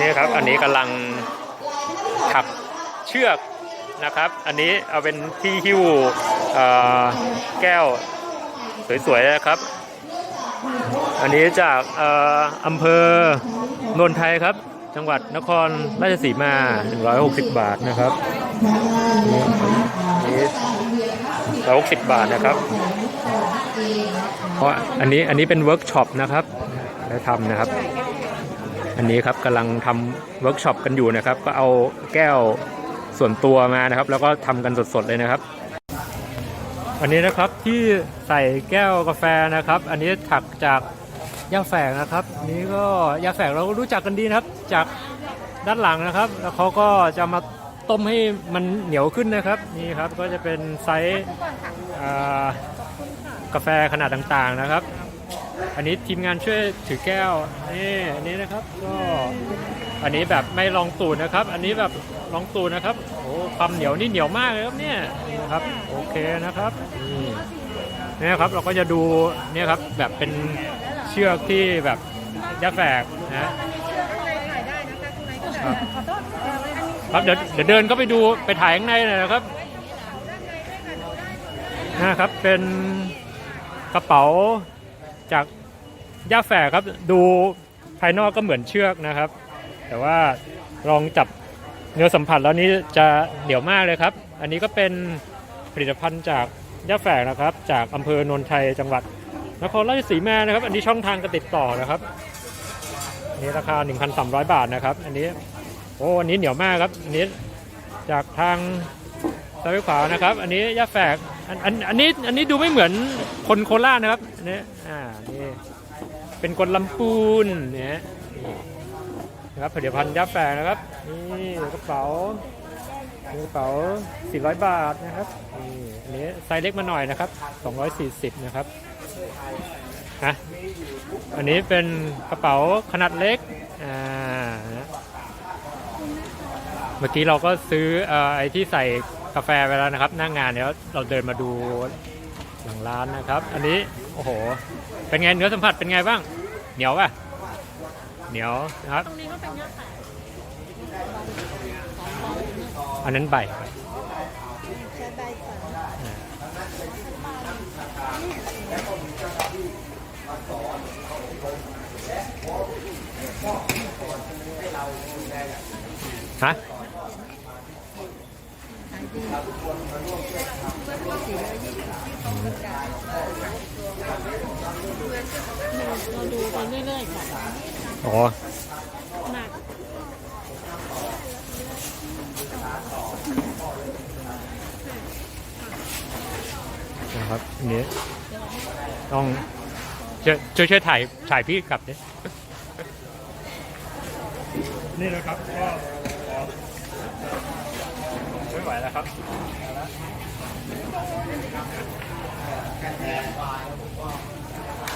นี่ครับอันนี้กำลังถักเชือกนะครับ อันนี้เอาเป็นที่หิ้วแก้วสวยๆนะครับ อันนี้จากอออำเภอนนทไทยครับ จังหวัดนครราชสีมา 160 บาทนะครับนี่160บาทนะครับ เพราะอันนี้อันนี้เป็นเวิร์กช็อปนะครับได้ทำนะครับ อันนี้ครับกำลังทำเวิร์กช็อปกันอยู่นะครับ ก็เอาแก้วส่วนตัวมานะครับ แล้วก็ทำกันสดๆเลยนะครับ อันนี้นะครับที่ใส่แก้วกาแฟนะครับ อันนี้ถักจากย่าแฝกนะครับ นี้ก็ย่าแฝกเราก็รู้จักกันดีนะครับ จากด้านหลังนะครับ แล้วเขาก็จะมาต้มให้มันเหนียวขึ้นนะครับนี่ครับก็จะเป็นไซส์กาแฟขนาดต่างๆนะครับ อันนี้ทีมงานช่วยถือแก้วนี่อันนี้นะครับก็อันนี้แบบไม่ลองตูดนะครับ อันนี้แบบลองตูดนะครับโอ้ความเหนียวนี่เหนียวมากเลยครับเนี่ยนะครับโอเคนะครับนี่นะครับเราก็จะดูเนี่ยครับแบบเป็นเชือกที่แบบยัดแฝกนะคครับเดี๋ยวเดี๋ยวเดินก็ไปดูไปถ่ายข้างในหน่อยนะครับนะครับเป็นกระเป๋า จากย่าแฝกครับดูภายนอกก็เหมือนเชือกนะครับ แต่ว่าลองจับเนื้อสัมผัสแล้วนี้จะเหนียวมากเลยครับ อันนี้ก็เป็นผลิตภัณฑ์จากย่าแฝกนะครับ จากอำเภอโนนไทยจังหวัดนครราชสีมานะครับ อันนี้ช่องทางการติดต่อนะครับนนี้ราคา 1,300 บาทนะครับ อันนี้โอ้อันนี้เหนียวมากครับอันนี้จากทางซ้ายขวานะครับ อันนี้ย่าแฝก อันอันอันนี้อันนี้ดูไม่เหมือนคนโคราชนะครับอันนี้อ่านี่เป็นคนลำพูนเนี่ยนะครับผลิตภัณฑ์ยาแฝกนะครับนี่กระเป๋ากระเป๋า 400 บาทนะครับนี่อันนี้ไซส์เล็กมาหน่อยนะครับ 240 นะครับนะอันนี้เป็นกระเป๋าขนาดเล็กอ่าเมื่อกี้เราก็ซื้ออ่อไอ้ที่ใส่าแฟไปแล้วนะครับหน้างงานเดี๋ยวเราเดินมาดูหลังร้านนะครับ อันนี้โอ้โห เป็นไงเนื้อสัมผัสเป็นไงบ้าง เหนียวป่ะเหนียวนะครับ ตรงนี้ก็เป็นยอดขายอันนั้นใบใบก่อนฮะ ขายดีสี่ร้อยยี่สิบ เราดูไปเรื่อยๆก่อนโอ้หนักนะครับนนี้ต้องช่วยช่วยช่วยถ่ายถ่ายพี่กลับเนี่ยนี่นะครับก็ ไหวแล้วครับน